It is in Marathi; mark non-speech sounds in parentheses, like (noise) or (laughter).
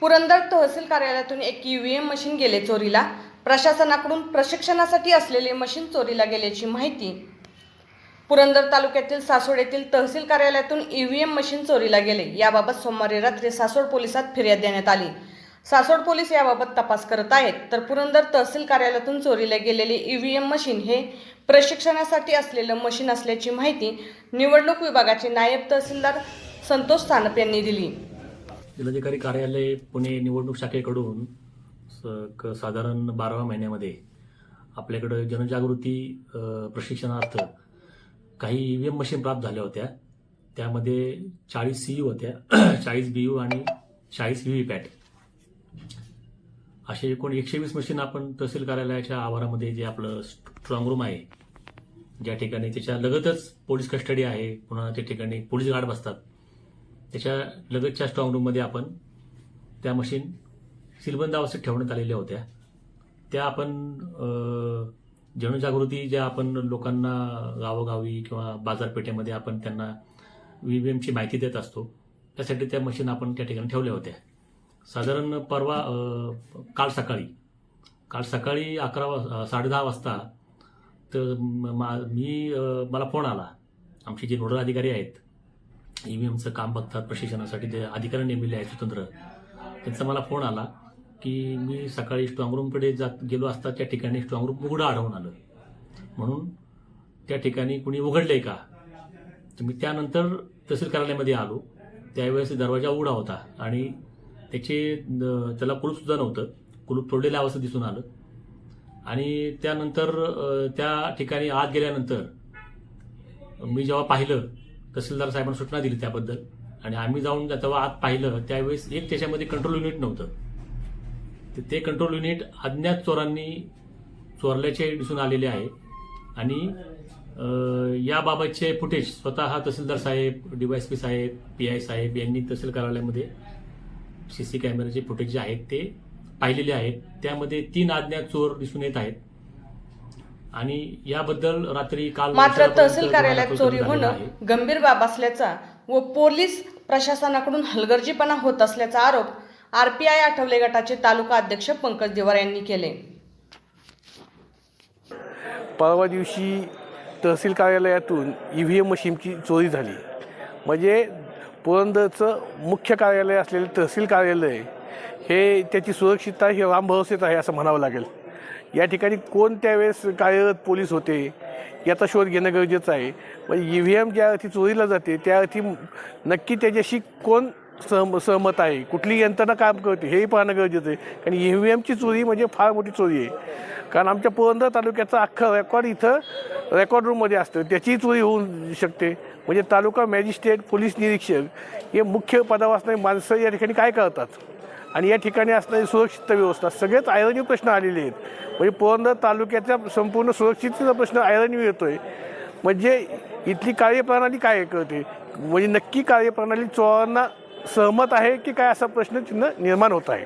पुरंदर तहसील कार्यालयातून एक ईव्हीएम मशीन गेले चोरीला. प्रशासनाकडून प्रशिक्षणासाठी असलेले मशीन चोरीला गेल्याची माहिती. पुरंदर तालुक्यातील सासोड येथील तहसील कार्यालयातून ईव्हीएम मशीन चोरीला गेले. याबाबत सोमवारी रात्री सासोड पोलिसात फिर्याद देण्यात आली. सासोड पोलीस याबाबत तपास करत आहेत. तर पुरंदर तहसील कार्यालयातून चोरीला गेलेले ईव्हीएम मशीन हे प्रशिक्षणासाठी असलेलं मशीन असल्याची माहिती निवडणूक विभागाचे नायब तहसीलदार संतोष सानप यांनी दिली. जिल्हाधिकारी कार्यालय पुणे निवडणूक शाखेकडून स- साधारण बाराव्या महिन्यामध्ये आपल्याकडं जनजागृती प्रशिक्षणार्थ काही ईव्हीएम मशीन प्राप्त झाल्या होत्या. त्यामध्ये चाळीस सी यू होत्या. (clears throat) चाळीस बी यू आणि चाळीस व्ही व्ही पॅट. असे एकूण एकशे वीस मशीन आपण तहसील कार्यालयाच्या आवारामध्ये जे आपलं स्ट्रॉंग रूम आहे ज्या ठिकाणी त्याच्या लगतच पोलीस कस्टडी आहे पुन्हा त्या ठिकाणी पोलीस गार्ड बसतात. त्याच्या लगतच्या स्ट्रॉंग रूममध्ये आपण त्या मशीन सीलबंद अवस्थेत ठेवण्यात आलेल्या होत्या. त्या आपण जनजागृती ज्या आपण लोकांना गावोगावी किंवा बाजारपेठेमध्ये आपण त्यांना व्ही व्ही एमची माहिती देत असतो त्यासाठी त्या मशीन आपण त्या ठिकाणी ठेवल्या होत्या. साधारण परवा काल सकाळी काल सकाळी अकरा वाज साडेदहा वाजता तर मा- मी मला फोन आला. आमचे जे नोडल अधिकारी आहेत ईव्हीएमचं काम बघतात प्रशिक्षणासाठी जे अधिकारी नेमलेले आहेत स्वतंत्र. त्यांचा मला फोन आला की मी सकाळी स्ट्रॉंगरूमकडे जात गेलो असता त्या ठिकाणी स्ट्रॉंगरूम उघडं आढळून आलं. म्हणून त्या ठिकाणी कुणी उघडलंय का? तर मी त्यानंतर तहसील कार्यालयामध्ये आलो. त्यावेळेस दरवाजा उघडा होता आणि त्याचे त्याला कुलूपसुद्धा नव्हतं. कुलूप तोडलेल्या अवस्थेत दिसून आलं. आणि त्यानंतर त्या ठिकाणी आत गेल्यानंतर मी जेव्हा पाहिलं तहसीलदार साहेबांना सूचना दिली त्याबद्दल. आणि आम्ही जाऊन जेव्हा आत पाहिलं त्यावेळेस एक त्याच्यामध्ये कंट्रोल युनिट नव्हतं. तर ते कंट्रोल युनिट अज्ञात चोरांनी चोरल्याचे दिसून आलेले आहे. आणि याबाबतचे फुटेज स्वतः तहसीलदार साहेब डीवायएसपी साहेब पी आय साहेब यांनी तहसील कार्यालयामध्ये सी सी कॅमेऱ्याचे फुटेज जे आहेत ते पाहिलेले आहेत. त्यामध्ये तीन अज्ञात चोर दिसून येत आहेत. आणि याबद्दल रात्री काल मात्र तहसील कार्यालयात चोरी होणं. गंभीर बाब असल्याचा व पोलीस प्रशासनाकडून हलगर्जीपणा होत असल्याचा आरोप आरपीआय आठवले गटाचे तालुका अध्यक्ष पंकज दिवार यांनी केले. परवा दिवशी तहसील कार्यालयातून ई व्ही एम मशीनची चोरी झाली. म्हणजे पुरंदरचं मुख्य कार्यालय असलेलं तहसील कार्यालय हे त्याची सुरक्षितता हे रामभरोसेच आहे असं म्हणावं लागेल. या ठिकाणी कोण त्यावेळेस कार्यरत पोलीस होते याचा शोध घेणं गरजेचं आहे. म्हणजे ई व्ही एम ज्या अर्थी चोरीला जाते त्या अर्थी नक्की त्याच्याशी कोण सहम सहमत आहे? कुठली यंत्रणा काम करते हेही पाहणं गरजेचं आहे. कारण ई व्ही एमची चोरी म्हणजे फार मोठी चोरी आहे. कारण आमच्या पुरंदर तालुक्याचं अख्खं रेकॉर्ड इथं रेकॉर्ड रूममध्ये असतं. त्याचीही चोरी होऊ शकते. म्हणजे तालुका मॅजिस्ट्रेट पोलीस निरीक्षक हे मुख्य पदावर असणारी माणसं या ठिकाणी काय करतात? आणि या ठिकाणी असणारी सुरक्षितता व्यवस्था. सगळेच आयरणी प्रश्न आलेले आहेत. म्हणजे पुरंदर तालुक्याच्या संपूर्ण सुरक्षिततेचा प्रश्न आयरणी आहे म्हणजे इथली कार्यप्रणाली काय करते म्हणजे नक्की कार्यप्रणाली चोरांना सहमत आहे की काय असा प्रश्न चिन्ह निर्माण होत आहे?